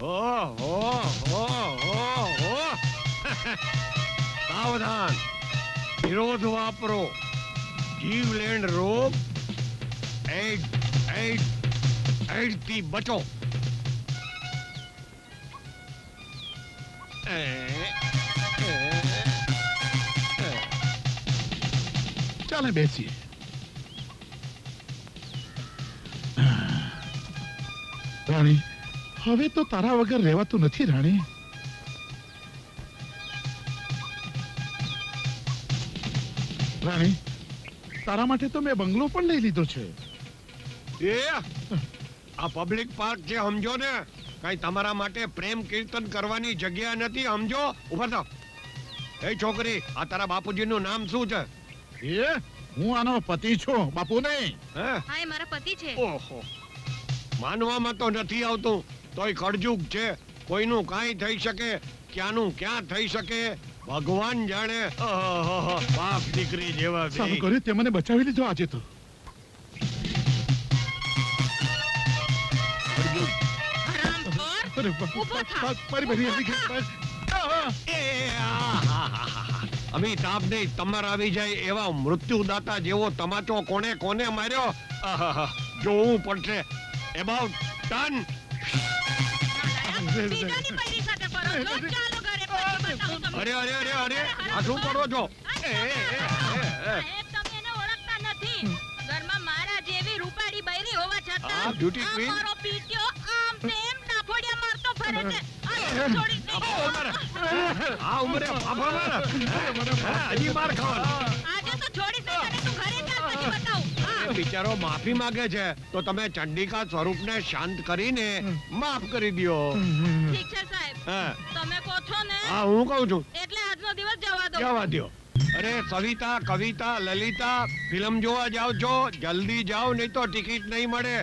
ઓહો સાવધાન. વિરોધ વાપરો. જીવલેણ રોગ એડ એડ એડથી બચો. ચાલે બેસીએ. રાણી હવે તો તારા વગર રહેવાતું નથી રાણી. રાણી તારા માટે તો મેં બંગલો પણ લઈ લીધો છે. એ આ પબ્લિક પાર્ક છે સમજો ને કઈ તમારા માટે પ્રેમ કીર્તન કરવાની જગ્યા નથી સમજો? ઊભા થાવ. એ છોકરી આ તારા બાપુજીનું નામ શું છે? એ હું આનો પતિ છું બાપુ નહીં. હે? હા એ મારા પતિ છે. ઓહો. માનવામાં તો નથી આવતું. તોય કળજુગ છે. કોઈનું કાંઈ થઈ શકે ક્યાંનું ક્યાં થઈ શકે ભગવાન જાણે. બાપ દીકરી જેવા સારું કર્યું તે મને બચાવી લીધો આજે તો. અમિતાભ નહીં તમાર આવી જાય એવા મૃત્યુદાતા જેવો તમાચો કોને કોને માર્યો? જોવું પડશે. એબાઉટ ટન અરે અરે. અરે અરે આ શું કરો છો. આ. મારો છોડી ઉંમરે. ફાફા હજી માર ખાવાના. આજે તો છોડીશ બિચારો માફી માંગે છે તો તમે ચંડિકા સ્વરૂપને શાંત કરીને માફ કરી દ્યો. ઠીક છે સાહેબ. હે. તમે કહો છો ને? હા હું કહું છું. એટલે આજનો દિવસ જવા દો. જવા અરે સવિતા કવિતા લલિતા ફિલ્મ જોવા જાવ છો. જલ્દી જાઓ નહીં તો ટિકિટ નહીં મળે.